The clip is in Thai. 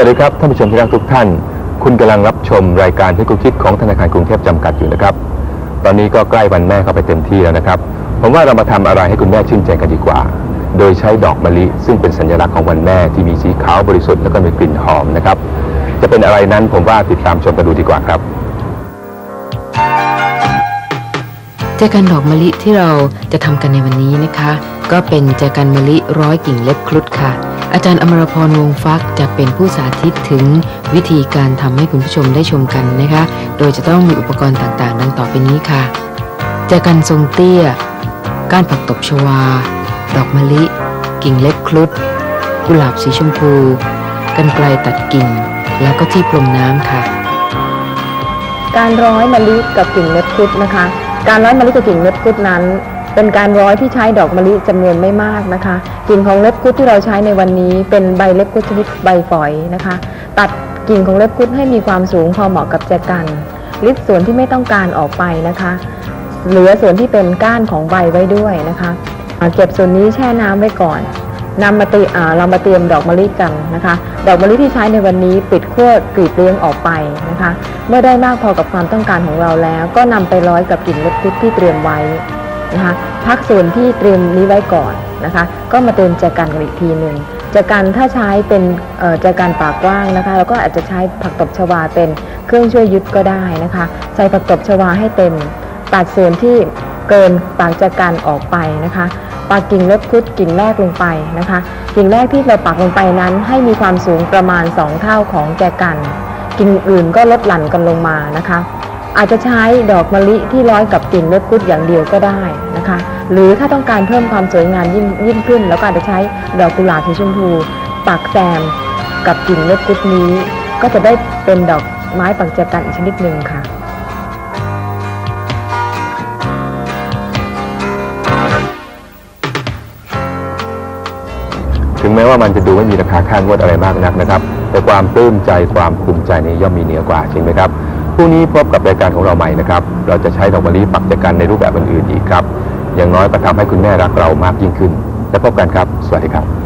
วัสดีครับท่านผู้ชมที่รักทุกท่าน คุณกำลังรับชมรายการที่คุณคิดของธนาคารกรุงเทพจำกัดอยู่นะครับ ตอนนี้ก็ใกล้วันแม่เข้าไปเต็มที่แล้วนะครับ ผมว่าเรามาทำอะไรให้คุณแม่ชื่นใจกันดีกว่า โดยใช้ดอกมะลิ ซึ่งเป็นสัญลักษณ์ของวันแม่ที่มีสีขาวบริสุทธิ์แล้วก็มีกลิ่นหอมนะครับ จะเป็นอะไรนั้นผมว่าติดตามชมกันดูดีกว่าครับแจกันดอกมะลิที่เราจะทำกันในวันนี้นะคะ ก็เป็นแจกันมะลิร้อยกิ่งเล็บครุฑค่ะ อาจารย์อมรพรวงฟักจะเป็นผู้สาธิตถึงวิธีการทำให้คุณผู้ชมได้ชมกันนะคะ โดยจะต้องมีอุปกรณ์ต่างๆ ดังต่อไปนี้ค่ะแจกันทรงเตี้ย ก้านผักตบชวา ดอกมะลิ กิ่งเล็บครุฑกุหลาบสีชมพู กันไกลตัดกิ่ง แล้วก็ที่พรมน้ำค่ะ การร้อยมะลิกับกิ่งเล็บครุฑนะคะ การร้อยมะลิกับกิ่งเล็บครุฑนั้น เป็นการร้อยที่ใช้ดอกมะลิจำนวนไม่มากนะคะกิ่งของเล็บครุฑที่เราใช้ในวันนี้เป็นใบเล็บครุฑชนิดใบฝอยนะคะ ตัดกิ่งของเล็บครุฑให้มีความสูงพอเหมาะกับแจกันลิดส่วนที่ไม่ต้องการออกไปนะคะ เหลือส่วนที่เป็นก้านของใบไว้ด้วยนะคะอ่าเก็บส่วนนี้แช่น้ำไว้ก่อนนำมาตีอ่าเรามาเตรียมดอกมะลิกันนะคะ ดอกมะลิที่ใช้ในวันนี้ปิดขั้วกรีดเลี้ยงออกไปนะคะ เมื่อได้มากพอกับความต้องการของเราแล้ว ก็นำไปร้อยกับกิ่งเล็บครุฑที่เตรียมไว้ นะคะพักส่วนที่เตรียมนี้ไว้ก่อนนะคะก็มาเติมแจกันกันอีกทีหนึ่งแจกันถ้าใช้เป็นแจกันปากกว้างนะคะเราก็อาจจะใช้ผักตบชวาเป็นเครื่องช่วยยึดก็ได้นะคะใส่ผักตบชวาให้เต็มตัดส่วนที่เกินปากจากันออกไปนะคะปากกิ่งเล็บคุดกิ่งแรกลงไปนะคะกิ่งแรกที่เราปักลงไปนั้น ให้มีความสูงประมาณ 2 เท่าของแจกัน กิ่งอื่นก็ลดหลั่นกันลงมานะคะ อาจจะใช้ดอกมะลิที่ร้อยกับกิ่งเล็บครุดอย่างเดียวก็ได้นะคะ หรือถ้าต้องการเพิ่มความสวยงามยิ่งยิ่งขึ้น แล้วก็อาจจะใช้ดอกกุหลาบสีชมพูปักแซมกับกิ่งเล็บครุดนี้ ก็จะได้เป็นดอกไม้ปักแจกันอีกชนิดหนึ่งค่ะถึงแม้ว่ามันจะดูไม่มีราคาค่างวดอะไรมากนักนะครับ แต่ความปลื้มใจความภูมิใจนี้ย่อมมีเหนือกว่าจริงไหมครับ รู่นี้พบกับรายการของเราใหม่นะครับ เราจะใช้ดอกมะลิปักจักรันในรูปแบบอื่นๆอีกครับ อย่างน้อยก็ทำให้คุณแม่รักเรามากยิ่งขึ้น แล้วพบกันครับ สวัสดีครับ